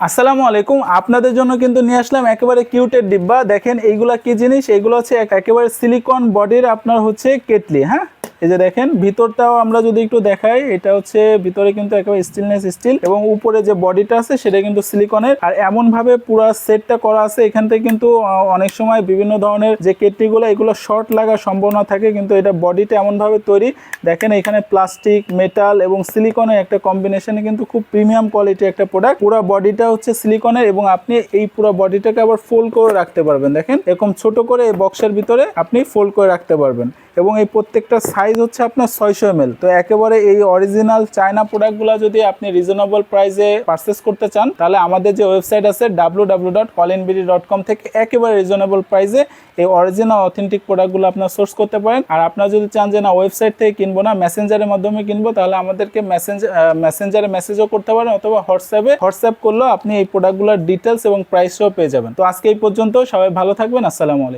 আসসালামু আলাইকুম। আপনাদের জন্য কিন্তু নিয়ে আসলাম একেবারে কিউটের ডিব্বা। দেখেন এইগুলা কি জিনিস? এইগুলো হচ্ছে এক- একেবারে সিলিকন বডির আপনার হচ্ছে কেটলি হ্যাঁ? এই যে দেখেন, ভিতরটাও আমরা যদি একটু দেখাই, এটা হচ্ছে ভিতরে কিন্তু একেবারে স্টিলনেস স্টিল এবং উপরে যে বডিটা আছে, সেটা কিন্তু সিলিকনের। আর এমন ভাবে পুরো সেটটা করা আছে, এখান থেকে কিন্তু অনেক সময় বিভিন্ন ধরনের যে কেটলিগুলো, এগুলো শর্ট লাগার সম্ভাবনা থাকে, কিন্তু এটা বডিটা এমন ভাবে তৈরি। দেখেন, এখানে প্লাস্টিক মেটাল এবং সিলিকনের একটা কম্বিনেশনে কিন্তু খুব প্রিমিয়াম কোয়ালিটি একটা প্রোডাক্ট পুরো বডিটা হচ্ছে সিলিকনের এবং আপনি এই পুরো বডিটাকে আবার ফোল্ড করে রাখতে পারবেন। দেখেন, এরকম ছোট করে এই বক্সের ভিতরে আপনি ফোল্ড করে রাখতে পারবেন। এবং এই প্রত্যেকটা সাইজ হচ্ছে আপনার ছয়শো এম তো একেবারে এই অরিজিনাল চায়না প্রোডাক্টগুলো যদি আপনি রিজনেবল প্রাইসে পারচেস করতে চান, তাহলে আমাদের যে ওয়েবসাইট আছে W W dot dot com থেকে একেবারে রিজনেবল প্রাইসে এই অরিজিনাল অথেন্টিক প্রোডাক্টগুলো আপনার সোর্স করতে পারেন। আর আপনারা যদি চান যে না ওয়েবসাইট থেকে কিনবো না মেসেঞ্জারের মাধ্যমে কিনবো, তাহলে আমাদেরকে মেসেঞ্জ মেসেঞ্জারে মেসেজও করতে পারেন অথবা হোয়াটসঅ্যাপে হোয়াটসঅ্যাপ করলেও আপনি এই প্রোডাক্টগুলোর ডিটেলস এবং প্রাইসও পেয়ে যাবেন। তো আজকে এই পর্যন্ত, সবাই ভালো থাকবেন, আসসালামু আলাইকুম।